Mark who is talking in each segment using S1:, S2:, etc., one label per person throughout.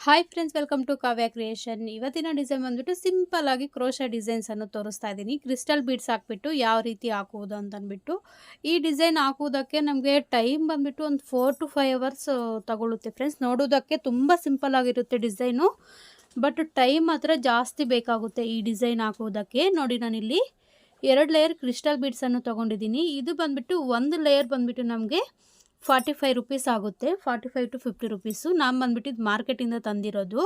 S1: Hi friends welcome to Kavya creation ಇವತ್ತಿನ design ಬಂದ್ಬಿಟ್ಟು simple ಆಗಿ ಕ್ರೋಶ ಡಿಸೈನ್ಸ್ ಅನ್ನು ತೋರಿಸ್ತಾ ಇದ್ದೀನಿ. ಕ್ರಿಸ್ಟಲ್ ಬೀಡ್ಸ್ ಹಾಕ್ಬಿಟ್ಟು ಯಾವ ರೀತಿ ಹಾಕುವುದು ಅಂತ ಅಂದ್ಬಿಟ್ಟು. ಈ ಡಿಸೈನ್ ಹಾಕುವುದಕ್ಕೆ ನಮಗೆ ಟೈಮ್ ಬಂದ್ಬಿಟ್ಟು ಒಂದು ಫೋರ್ ಟು ಫೈವ್ ಅವರ್ಸ್ ತಗೊಳ್ಳುತ್ತೆ ಫ್ರೆಂಡ್ಸ್ ನೋಡೋದಕ್ಕೆ ತುಂಬ ಸಿಂಪಲ್ ಆಗಿರುತ್ತೆ ಡಿಸೈನು ಬಟ್ ಟೈಮ್ ಮಾತ್ರ ಜಾಸ್ತಿ ಬೇಕಾಗುತ್ತೆ ಈ ಡಿಸೈನ್ ಹಾಕುವುದಕ್ಕೆ. ನೋಡಿ ನಾನಿಲ್ಲಿ ಎರಡು ಲೇಯರ್ ಕ್ರಿಸ್ಟಲ್ ಬೀಡ್ಸನ್ನು ತೊಗೊಂಡಿದ್ದೀನಿ. ಇದು ಬಂದ್ಬಿಟ್ಟು ಒಂದು ಲೇಯರ್ ಬಂದ್ಬಿಟ್ಟು ನಮಗೆ ಫಾರ್ಟಿ ಫೈವ್ ರುಪೀಸ್ ಆಗುತ್ತೆ. Forty five to fifty rupees. ನಾನು ಬಂದ್ಬಿಟ್ಟು ಇದು ಮಾರ್ಕೆಟಿಂದ ತಂದಿರೋದು.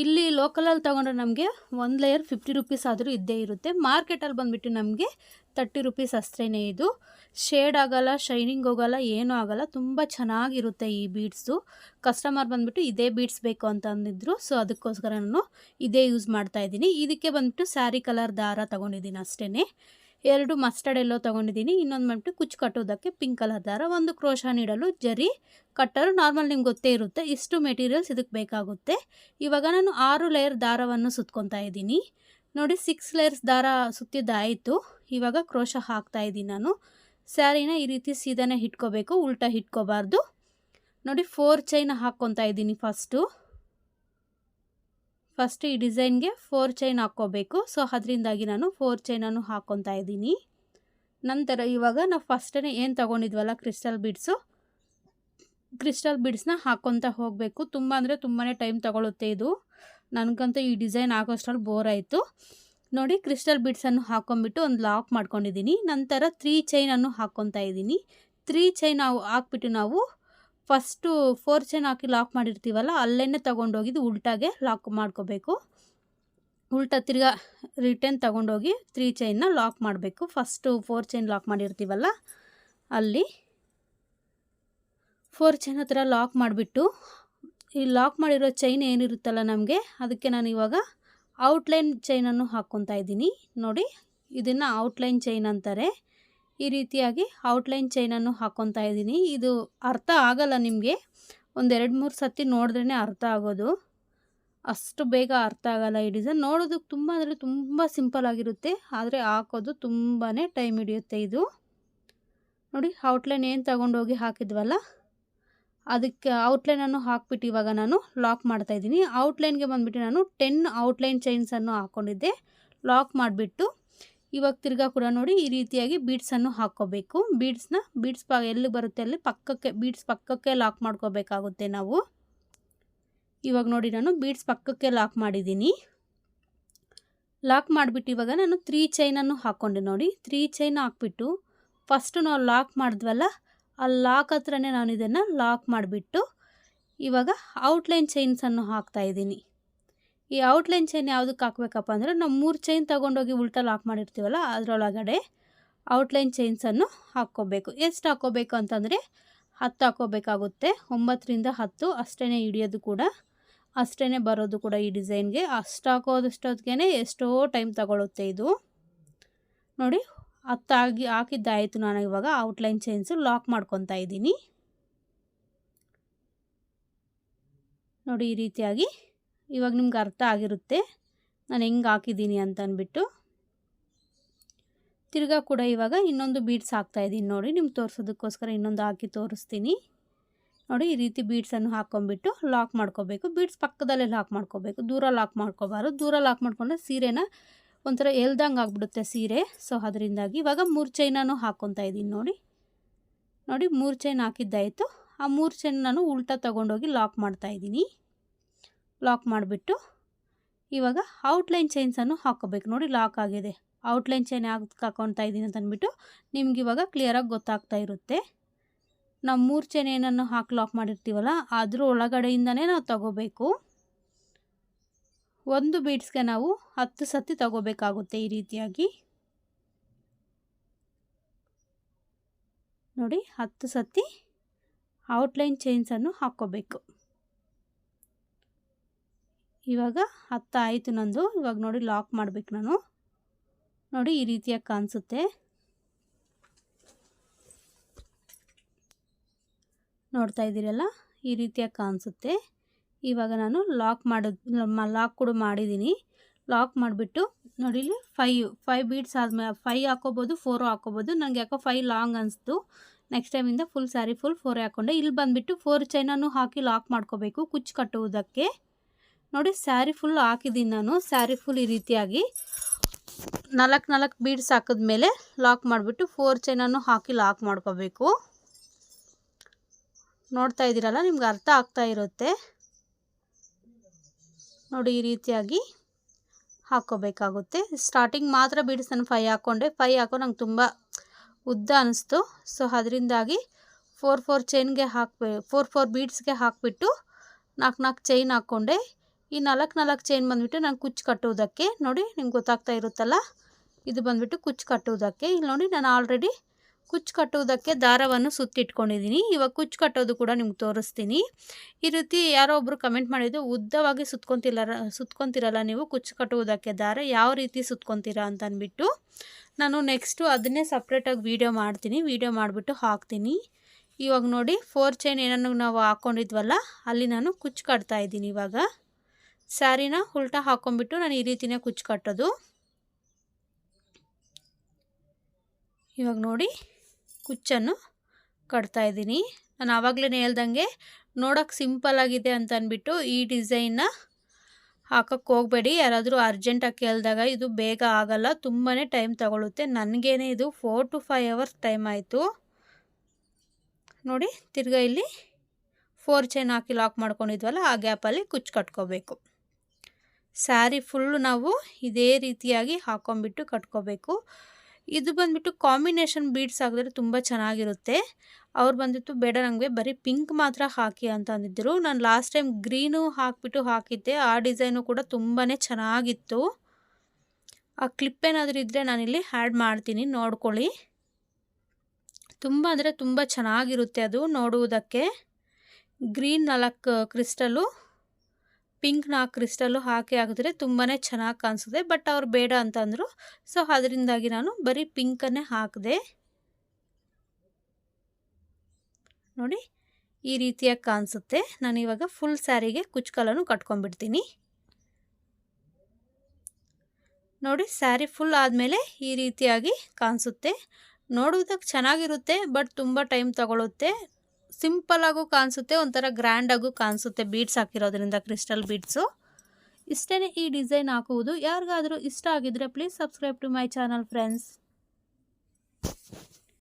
S1: ಇಲ್ಲಿ ಲೋಕಲಲ್ಲಿ ತೊಗೊಂಡ್ರೆ ನಮಗೆ ಒಂದು ಲೇಯರ್ ಫಿಫ್ಟಿ ರುಪೀಸ್ ಆದರೂ ಇದ್ದೇ ಇರುತ್ತೆ. ಮಾರ್ಕೆಟಲ್ಲಿ ಬಂದುಬಿಟ್ಟು ನಮಗೆ ತರ್ಟಿ ರುಪೀಸ್ ಅಷ್ಟೇ ಇದು. ಶೇಡ್ ಆಗಲ್ಲ ಶೈನಿಂಗ್ ಹೋಗೋಲ್ಲ, ಏನೂ ಆಗಲ್ಲ. ತುಂಬ ಚೆನ್ನಾಗಿರುತ್ತೆ ಈ ಬೀಡ್ಸು ಕಸ್ಟಮರ್ ಬಂದುಬಿಟ್ಟು ಇದೇ ಬೀಡ್ಸ್ ಬೇಕು ಅಂತ ಅಂದಿದ್ರು. ಸೊ ಅದಕ್ಕೋಸ್ಕರ ನಾನು ಇದೇ ಯೂಸ್ ಮಾಡ್ತಾಯಿದ್ದೀನಿ ಇದಕ್ಕೆ ಬಂದುಬಿಟ್ಟು ಸ್ಯಾರಿ ಕಲರ್ ದಾರ ತೊಗೊಂಡಿದ್ದೀನಿ ಅಷ್ಟೇ ಎರಡು ಮಸ್ಟರ್ಡ್ ಎಲ್ಲೋ ತೊಗೊಂಡಿದ್ದೀನಿ, ಇನ್ನೊಂದು ಬಂದ್ಬಿಟ್ಟು ಕುಚ್ಚು ಕಟ್ಟೋದಕ್ಕೆ ಪಿಂಕ್ ಕಲರ್ ದಾರ ಒಂದು ಕ್ರೋಶ ನೀಡಲು ಜರಿ ಕಟ್ಟರು ನಾರ್ಮಲ್ ನಿಮ್ಗೆ ಗೊತ್ತೇ ಇರುತ್ತೆ, ಇಷ್ಟು ಮೆಟೀರಿಯಲ್ಸ್ ಇದಕ್ಕೆ ಬೇಕಾಗುತ್ತೆ. ಇವಾಗ ನಾನು ಆರು ಲೇಯರ್ ದಾರವನ್ನು ಸುತ್ಕೊತಾ ಇದ್ದೀನಿ. ನೋಡಿ ಸಿಕ್ಸ್ ಲೇಯರ್ಸ್ ದಾರ ಸುತ್ತಿದ್ದಾಯಿತು. ಇವಾಗ ಕ್ರೋಶ ಹಾಕ್ತಾ ಇದ್ದೀನಿ ನಾನು. ಸ್ಯಾರಿನ ಈ ರೀತಿ ಸೀದಾನೆ ಇಟ್ಕೋಬೇಕು, ಉಲ್ಟಾ ಇಟ್ಕೋಬಾರ್ದು. ನೋಡಿ ಫೋರ್ ಚೈನ್ ಹಾಕ್ಕೊತಾ ಇದ್ದೀನಿ ಫಸ್ಟು ಫಸ್ಟ್ ಈ ಡಿಸೈನ್ಗೆ ಫೋರ್ ಚೈನ್ ಹಾಕ್ಕೋಬೇಕು. ಸೊ ಅದರಿಂದಾಗಿ ನಾನು ಫೋರ್ ಚೈನನ್ನು ಹಾಕ್ಕೊತಾ ಇದ್ದೀನಿ. ನಂತರ ಇವಾಗ ನಾವು ಫಸ್ಟೇ ಏನು ತೊಗೊಂಡಿದ್ವಲ್ಲ ಕ್ರಿಸ್ಟಲ್ ಬಿಡ್ಸು ಕ್ರಿಸ್ಟಲ್ ಬಿಡ್ಸ್ನ ಹಾಕ್ಕೊತ ಹೋಗಬೇಕು. ತುಂಬ ಅಂದರೆ ತುಂಬಾ ಟೈಮ್ ತೊಗೊಳುತ್ತೆ ಇದು. ನನಗಂತೂ ಈ ಡಿಸೈನ್ ಹಾಕೋಷ್ಟ್ರಲ್ಲಿ ಬೋರ್ ಆಯಿತು. ನೋಡಿ ಕ್ರಿಸ್ಟಲ್ ಬಿಡ್ಸನ್ನು ಹಾಕ್ಕೊಂಬಿಟ್ಟು ಒಂದು ಲಾಕ್ ಮಾಡ್ಕೊಂಡಿದ್ದೀನಿ. ನಂತರ ತ್ರೀ ಚೈನನ್ನು ಹಾಕ್ಕೊತಾ ಇದ್ದೀನಿ. ತ್ರೀ ಚೈನ್ ಹಾಕ್ಬಿಟ್ಟು ನಾವು ಫಸ್ಟು ಫೋರ್ ಚೈನ್ ಹಾಕಿ ಲಾಕ್ ಮಾಡಿರ್ತೀವಲ್ಲ ಅಲ್ಲೇ ತೊಗೊಂಡೋಗಿದ್ದು ಉಲ್ಟಾಗೆ ಲಾಕ್ ಮಾಡ್ಕೋಬೇಕು. ಉಲ್ಟಾ ತಿರ್ಗಾ ರಿಟರ್ನ್ ತೊಗೊಂಡೋಗಿ ತ್ರೀ ಚೈನ್ನ ಲಾಕ್ ಮಾಡಬೇಕು. ಫಸ್ಟು ಫೋರ್ ಚೈನ್ ಲಾಕ್ ಮಾಡಿರ್ತೀವಲ್ಲ, ಅಲ್ಲಿ. ಫೋರ್ ಚೈನ್ ಹತ್ರ ಲಾಕ್ ಮಾಡಿಬಿಟ್ಟು, ಈ ಲಾಕ್ ಮಾಡಿರೋ ಚೈನ್ ಏನಿರುತ್ತಲ್ಲ ನಮಗೆ, ಅದಕ್ಕೆ ನಾನು ಇವಾಗ ಔಟ್ಲೈನ್ ಚೈನನ್ನು ಹಾಕ್ಕೊತಾ ಇದ್ದೀನಿ. ನೋಡಿ, ಇದನ್ನು ಔಟ್ಲೈನ್ ಚೈನ್ ಅಂತಾರೆ. ಈ ರೀತಿಯಾಗಿ ಔಟ್ಲೈನ್ ಚೈನನ್ನು ಹಾಕ್ಕೊತಾ ಇದ್ದೀನಿ. ಇದು ಅರ್ಥ ಆಗಲ್ಲ ನಿಮಗೆ. ಒಂದೆರಡು ಮೂರು ಸತಿ ನೋಡಿದ್ರೇ ಅರ್ಥ ಆಗೋದು. ಅಷ್ಟು ಬೇಗ ಅರ್ಥ ಆಗಲ್ಲ ಈ ಡಿಸೈನ್ ನೋಡೋದಕ್ಕೆ ತುಂಬ ಅಂದರೆ ತುಂಬ ಸಿಂಪಲ್ ಆಗಿರುತ್ತೆ. ಆದರೆ ಹಾಕೋದು ತುಂಬಾ ಟೈಮ್ ಹಿಡಿಯುತ್ತೆ ಇದು. ನೋಡಿ ಔಟ್ಲೈನ್ ಏನು ತಗೊಂಡೋಗಿ ಹಾಕಿದ್ವಲ್ಲ? ಅದಕ್ಕೆ ಔಟ್ಲೈನನ್ನು ಹಾಕ್ಬಿಟ್ಟು ಇವಾಗ ನಾನು ಲಾಕ್ ಮಾಡ್ತಾಯಿದ್ದೀನಿ ಔಟ್ಲೈನ್ಗೆ ಬಂದುಬಿಟ್ಟು ನಾನು ಟೆನ್ ಔಟ್ಲೈನ್ ಚೈನ್ಸನ್ನು ಹಾಕ್ಕೊಂಡಿದ್ದೆ ಲಾಕ್ ಮಾಡಿಬಿಟ್ಟು ಇವಾಗ ತಿರ್ಗಾ ಕೂಡ ನೋಡಿ ಈ ರೀತಿಯಾಗಿ ಬೀಡ್ಸನ್ನು ಹಾಕ್ಕೋಬೇಕು. ಬೀಡ್ಸ್ನ ಬೀಡ್ಸ್ ಪ ಎಲ್ಲಿ ಬರುತ್ತೆ ಅಲ್ಲಿ ಪಕ್ಕಕ್ಕೆ ಬೀಡ್ಸ್ ಪಕ್ಕಕ್ಕೆ ಲಾಕ್ ಮಾಡ್ಕೋಬೇಕಾಗುತ್ತೆ ನಾವು. ಇವಾಗ ನೋಡಿ ನಾನು ಬೀಡ್ಸ್ ಪಕ್ಕಕ್ಕೆ ಲಾಕ್ ಮಾಡಿದ್ದೀನಿ. ಲಾಕ್ ಮಾಡಿಬಿಟ್ಟು ಇವಾಗ ನಾನು ತ್ರೀ ಚೈನನ್ನು ಹಾಕ್ಕೊಂಡೆ ನೋಡಿ. ತ್ರೀ ಚೈನ್ ಹಾಕ್ಬಿಟ್ಟು ಫಸ್ಟು ನಾವು ಲಾಕ್ ಮಾಡಿದ್ವಲ್ಲ, ಆ ಲಾಕ್ ಹತ್ರನೇ ನಾನು ಇದನ್ನು ಲಾಕ್ ಮಾಡಿಬಿಟ್ಟು ಇವಾಗ ಔಟ್ಲೈನ್ ಚೈನ್ಸನ್ನು ಹಾಕ್ತಾಯಿದ್ದೀನಿ ಈ ಔಟ್ಲೈನ್ ಚೈನ್ ಯಾವುದಕ್ಕೆ ಹಾಕ್ಬೇಕಪ್ಪ ಅಂದರೆ ನಾವು ಮೂರು ಚೈನ್ ತೊಗೊಂಡೋಗಿ ಉಲ್ಟಾ ಲಾಕ್ ಮಾಡಿರ್ತೀವಲ್ಲ ಅದರೊಳಗಡೆ ಔಟ್ಲೈನ್ ಚೈನ್ಸನ್ನು ಹಾಕ್ಕೋಬೇಕು. ಎಷ್ಟು ಹಾಕ್ಕೋಬೇಕು ಅಂತಂದರೆ ಹತ್ತು ಹಾಕ್ಕೋಬೇಕಾಗುತ್ತೆ. ಒಂಬತ್ತರಿಂದ ಹತ್ತು ಅಷ್ಟೇ ಹಿಡಿಯೋದು ಕೂಡ ಅಷ್ಟೇ ಬರೋದು ಕೂಡ ಈ ಡಿಸೈನ್ಗೆ ಅಷ್ಟು ಹಾಕೋದಷ್ಟೊತ್ತಿಗೆ ಎಷ್ಟೋ ಟೈಮ್ ತಗೊಳುತ್ತೆ ಇದು. ನೋಡಿ ಹತ್ತಾಗಿ ಹಾಕಿದ್ದಾಯಿತು ನಾನು ಇವಾಗ ಔಟ್ಲೈನ್ ಚೈನ್ಸು ಲಾಕ್ ಮಾಡ್ಕೊತಾ ಇದ್ದೀನಿ. ನೋಡಿ ಈ ರೀತಿಯಾಗಿ ಇವಾಗ ನಿಮ್ಗೆ ಅರ್ಥ ಆಗಿರುತ್ತೆ. ನಾನು ಹೆಂಗೆ ಹಾಕಿದ್ದೀನಿ ಅಂತ ಅಂದ್ಬಿಟ್ಟು. ತಿರ್ಗಾ ಕೂಡ ಇವಾಗ ಇನ್ನೊಂದು ಬೀಡ್ಸ್ ಹಾಕ್ತಾಯಿದ್ದೀನಿ ನೋಡಿ, ನಿಮ್ಗೆ ತೋರಿಸೋದಕ್ಕೋಸ್ಕರ ಇನ್ನೊಂದು ಹಾಕಿ ತೋರಿಸ್ತೀನಿ. ನೋಡಿ, ಈ ರೀತಿ ಬೀಡ್ಸನ್ನು ಹಾಕ್ಕೊಂಬಿಟ್ಟು ಲಾಕ್ ಮಾಡ್ಕೋಬೇಕು. ಬೀಡ್ಸ್ ಪಕ್ಕದಲ್ಲೇ ಲಾಕ್ ಮಾಡ್ಕೋಬೇಕು. ದೂರ ಲಾಕ್ ಮಾಡ್ಕೋಬಾರ್ದು. ದೂರ ಲಾಕ್ ಮಾಡ್ಕೊಂಡ್ರೆ ಸೀರೆನ ಒಂಥರ ಎಲ್ದಂಗೆ ಆಗಿಬಿಡುತ್ತೆ ಸೀರೆ. ಸೊ ಅದರಿಂದಾಗಿ ಇವಾಗ ಮೂರು ಚೈನನ್ನು ಹಾಕ್ಕೊತಾ ಇದ್ದೀನಿ ನೋಡಿ. ನೋಡಿ, ಮೂರು ಚೈನ್ ಹಾಕಿದ್ದಾಯಿತು. ಆ ಮೂರು ಚೈನ್ ನಾನು ಉಲ್ಟಾ ತೊಗೊಂಡೋಗಿ ಲಾಕ್ ಮಾಡ್ತಾಯಿದ್ದೀನಿ ಲಾಕ್ ಮಾಡಿಬಿಟ್ಟು ಇವಾಗ ಔಟ್ಲೈನ್ ಚೈನ್ಸನ್ನು ಹಾಕೋಬೇಕು. ನೋಡಿ ಲಾಕ್ ಆಗಿದೆ. ಔಟ್ಲೈನ್ ಚೈನ್ ಯಾಕೆ ಹಾಕೊತಾ ಇದ್ದೀನಿ ಅಂತ ಅಂದ್ಬಿಟ್ಟು ನಿಮ್ಗೆ ಇವಾಗ ಕ್ಲಿಯರಾಗಿ ಗೊತ್ತಾಗ್ತಾ ಇರುತ್ತೆ. ನಾವು ಮೂರು ಚೈನ್ ಏನನ್ನು ಹಾಕಿ ಲಾಕ್ ಮಾಡಿರ್ತೀವಲ್ಲ, ಅದ್ರ ಒಳಗಡೆಯಿಂದನೇ ನಾವು ತಗೋಬೇಕು. ಒಂದು ಬೀಡ್ಸ್ಗೆ ನಾವು ಹತ್ತು ಸತಿ ತಗೋಬೇಕಾಗುತ್ತೆ ಈ ರೀತಿಯಾಗಿ. ನೋಡಿ, ಹತ್ತು ಸತಿ ಔಟ್ಲೈನ್ ಚೈನ್ಸನ್ನು ಹಾಕ್ಕೋಬೇಕು ಇವಾಗ ಹತ್ತು ಆಯಿತು ನಂದು. ಇವಾಗ ನೋಡಿ ಲಾಕ್ ಮಾಡಬೇಕು ನಾನು. ನೋಡಿ ಈ ರೀತಿಯಾಗಿ ಕಾಣಿಸುತ್ತೆ. ನೋಡ್ತಾ ಇದ್ದೀರಲ್ಲ? ಈ ರೀತಿಯಾಗಿ ಕಾಣಿಸುತ್ತೆ. ಇವಾಗ ನಾನು ಲಾಕ್ ಮಾಡೋದು ಲಾಕ್ ಕೂಡ ಮಾಡಿದ್ದೀನಿ. ಲಾಕ್ ಮಾಡಿಬಿಟ್ಟು ನೋಡಿ ಇಲ್ಲಿ ಫೈವ್ ಫೈವ್ ಬೀಡ್ಸ್ ಆದಮೇಲೆ ಫೈವ್ ಹಾಕೋಬೋದು ಫೋರು ಹಾಕೋಬೋದು. ನನಗೆ ಯಾಕೋ ಫೈವ್ ಲಾಂಗ್ ಅನಿಸ್ತು. ನೆಕ್ಸ್ಟ್ ಟೈಮಿಂದ ಫುಲ್ ಸ್ಯಾರಿ ಫುಲ್ ಫೋರ್ ಹಾಕ್ಕೊಂಡೆ ಇಲ್ಲಿ ಬಂದುಬಿಟ್ಟು ಫೋರ್ ಚೈನನ್ನು ಹಾಕಿ ಲಾಕ್ ಮಾಡ್ಕೋಬೇಕು, ಕುಚ್ಚು ಕಟ್ಟುವುದಕ್ಕೆ. ನೋಡಿ, ಸ್ಯಾರಿ ಫುಲ್ ಹಾಕಿದ್ದೀನಿ ನಾನು. ಸ್ಯಾರಿ ಫುಲ್ ಈ ರೀತಿಯಾಗಿ ನಾಲ್ಕು ನಾಲ್ಕು ಬೀಡ್ಸ್ ಹಾಕಿದ್ಮೇಲೆ ಲಾಕ್ ಮಾಡಿಬಿಟ್ಟು ಫೋರ್ ಚೈನನ್ನು ಹಾಕಿ ಲಾಕ್ ಮಾಡ್ಕೋಬೇಕು. ನೋಡ್ತಾ ಇದ್ದೀರಲ್ಲ, ನಿಮ್ಗೆ ಅರ್ಥ ಆಗ್ತಾ ಇರುತ್ತೆ. ನೋಡಿ, ಈ ರೀತಿಯಾಗಿ ಹಾಕ್ಕೋಬೇಕಾಗುತ್ತೆ ಸ್ಟಾರ್ಟಿಂಗ್ ಮಾತ್ರ ಬೀಡ್ಸ್ ನಾನು ಫೈ ಹಾಕ್ಕೊಂಡೆ ಫೈ ಹಾಕೋ ನಂಗೆ ತುಂಬ ಉದ್ದ ಅನ್ನಿಸ್ತು ಸೊ ಅದರಿಂದಾಗಿ ಫೋರ್ ಫೋರ್ ಚೈನ್ಗೆ ಹಾಕ್ಬೇ ಫೋರ್ ಫೋರ್ ಬೀಡ್ಸ್ಗೆ ಹಾಕಿಬಿಟ್ಟು ನಾಲ್ಕು ನಾಲ್ಕು ಚೈನ್ ಹಾಕ್ಕೊಂಡೆ ಈ ನಾಲ್ಕು ನಾಲ್ಕು ಚೈನ್ ಬಂದುಬಿಟ್ಟು ನಾನು ಕುಚ್ಚು ಕಟ್ಟುವುದಕ್ಕೆ ನೋಡಿ ನಿಮ್ಗೆ ಗೊತ್ತಾಗ್ತಾ ಇರುತ್ತಲ್ಲ? ಇದು ಬಂದುಬಿಟ್ಟು ಕುಚ್ಚು ಕಟ್ಟುವುದಕ್ಕೆ. ಇಲ್ಲಿ ನೋಡಿ ನಾನು ಆಲ್ರೆಡಿ ಕುಚ್ಚು ಕಟ್ಟುವುದಕ್ಕೆ ದಾರವನ್ನು ಸುತ್ತಿಟ್ಕೊಂಡಿದ್ದೀನಿ ಇವಾಗ ಕುಚ್ಚು ಕಟ್ಟೋದು ಕೂಡ ನಿಮ್ಗೆ ತೋರಿಸ್ತೀನಿ. ಈ ರೀತಿ ಯಾರೋ ಒಬ್ಬರು ಕಮೆಂಟ್ ಮಾಡಿದ್ದು, ಉದ್ದವಾಗಿ ಸುತ್ಕೊತಿಲ್ಲ ಸುತ್ಕೊಂತಿರಲ್ಲ ನೀವು ಕುಚ್ಚು ಕಟ್ಟುವುದಕ್ಕೆ ದಾರ, ಯಾವ ರೀತಿ ಸುತ್ಕೊತೀರಾ ಅಂತ ಅಂದ್ಬಿಟ್ಟು ನಾನು ನೆಕ್ಸ್ಟು ಅದನ್ನೇ ಸಪ್ರೇಟಾಗಿ ವೀಡಿಯೋ ಮಾಡ್ತೀನಿ. ವೀಡಿಯೋ ಮಾಡಿಬಿಟ್ಟು ಹಾಕ್ತೀನಿ. ಇವಾಗ ನೋಡಿ ಫೋರ್ ಚೈನ್ ಏನನ್ನು ನಾವು ಹಾಕ್ಕೊಂಡಿದ್ವಲ್ಲ ಅಲ್ಲಿ ನಾನು ಕುಚ್ಚು ಕಟ್ತಾ ಇದ್ದೀನಿ ಇವಾಗ. ಸ್ಯಾರಿನ ಉಲ್ಟಾ ಹಾಕ್ಕೊಂಬಿಟ್ಟು ನಾನು ಈ ರೀತಿನೇ ಕುಚ್ಚು ಕಟ್ಟೋದು. ಇವಾಗ ನೋಡಿ, ಕುಚ್ಚನ್ನು ಕಟ್ತಾ ಇದ್ದೀನಿ. ನಾನು ಆವಾಗಲೇ ಹೇಳ್ದಂಗೆ ನೋಡೋಕ್ಕೆ ಸಿಂಪಲ್ ಆಗಿದೆ ಅಂತ ಅಂದ್ಬಿಟ್ಟು ಈ ಡಿಸೈನ್ನ ಹಾಕೋಕ್ಕೆ ಹೋಗಬೇಡಿ. ಯಾರಾದರೂ ಅರ್ಜೆಂಟಾಗಿ ಕೇಳಿದಾಗ ಇದು ಬೇಗ ಆಗಲ್ಲ ತುಂಬಾ ಟೈಮ್ ತಗೊಳುತ್ತೆ. ನನಗೇನೆ ಇದು four to five hours time ಆಯಿತು. ನೋಡಿ, ತಿರ್ಗ ಇಲ್ಲಿ ಫೋರ್ ಚೈನ್ ಹಾಕಿ ಲಾಕ್ ಮಾಡ್ಕೊಂಡಿದ್ವಲ್ಲ, ಆ ಗ್ಯಾಪಲ್ಲಿ ಕುಚ್ಚು ಕಟ್ಕೋಬೇಕು. ಸ್ಯಾರಿ ಫುಲ್ಲು ನಾವು ಇದೇ ರೀತಿಯಾಗಿ ಹಾಕೊಂಬಿಟ್ಟು ಕಟ್ಕೋಬೇಕು. ಇದು ಬಂದುಬಿಟ್ಟು ಕಾಂಬಿನೇಷನ್ ಬೀಡ್ಸ್ ಹಾಕಿದ್ರೆ ತುಂಬ ಚೆನ್ನಾಗಿರುತ್ತೆ. ಅವ್ರು ಬಂದಿತ್ತು ಬೇಡ ನನಗೆ ಬರೀ ಪಿಂಕ್ ಮಾತ್ರ ಹಾಕಿ ಅಂತ ಅಂದಿದ್ದರು ನಾನು ಲಾಸ್ಟ್ ಟೈಮ್ ಗ್ರೀನು ಹಾಕಿಬಿಟ್ಟು ಹಾಕಿದ್ದೆ, ಆ ಡಿಸೈನು ಕೂಡ ತುಂಬಾ ಚೆನ್ನಾಗಿತ್ತು. ಆ ಕ್ಲಿಪ್ ಏನಾದರೂ ಇದ್ದರೆ ನಾನಿಲ್ಲಿ ಆ್ಯಡ್ ಮಾಡ್ತೀನಿ, ನೋಡ್ಕೊಳ್ಳಿ. ತುಂಬ ಅಂದರೆ ತುಂಬ ಚೆನ್ನಾಗಿರುತ್ತೆ ಅದು ನೋಡುವುದಕ್ಕೆ. ಗ್ರೀನ್ ನಾಲ್ಕು ಕ್ರಿಸ್ಟಲ್ಲು. ಪಿಂಕ್ ನಾಲ್ಕು ಕ್ರಿಸ್ಟಲ್ಲು ಹಾಕಿ ಹಾಕಿದ್ರೆ ತುಂಬಾ ಚೆನ್ನಾಗಿ ಕಾಣಿಸುತ್ತೆ. ಬಟ್ ಅವ್ರು ಬೇಡ ಅಂತಂದರು. ಸೊ, ಅದರಿಂದಾಗಿ ನಾನು ಬರೀ ಪಿಂಕನ್ನೇ ಹಾಕಿದೆ. ನೋಡಿ, ಈ ರೀತಿಯಾಗಿ ಕಾಣಿಸುತ್ತೆ. ನಾನು ಇವಾಗ ಫುಲ್ ಸ್ಯಾರಿಗೆ ಕುಚ್ಕಲನ್ನು ಕಟ್ಕೊಂಡ್ಬಿಡ್ತೀನಿ. ನೋಡಿ, ಸ್ಯಾರಿ ಫುಲ್ ಆದಮೇಲೆ ಈ ರೀತಿಯಾಗಿ ಕಾಣಿಸುತ್ತೆ. ನೋಡೋದಕ್ಕೆ ಚೆನ್ನಾಗಿರುತ್ತೆ, ಬಟ್ ತುಂಬ ಟೈಮ್ ತಗೊಳುತ್ತೆ. ಸಿಂಪಲ್ಲಾಗೂ ಕಾಣಿಸುತ್ತೆ ಒಂಥರ ಗ್ರ್ಯಾಂಡಾಗೂ ಕಾಣಿಸುತ್ತೆ ಬೀಡ್ಸ್ ಹಾಕಿರೋದ್ರಿಂದ, ಕ್ರಿಸ್ಟಲ್ ಬೀಡ್ಸು. ಇಷ್ಟೇ ಈ ಡಿಸೈನ್ ಹಾಕುವುದು. ಯಾರಿಗಾದರೂ ಇಷ್ಟ ಆಗಿದ್ರೆ please subscribe to my channel friends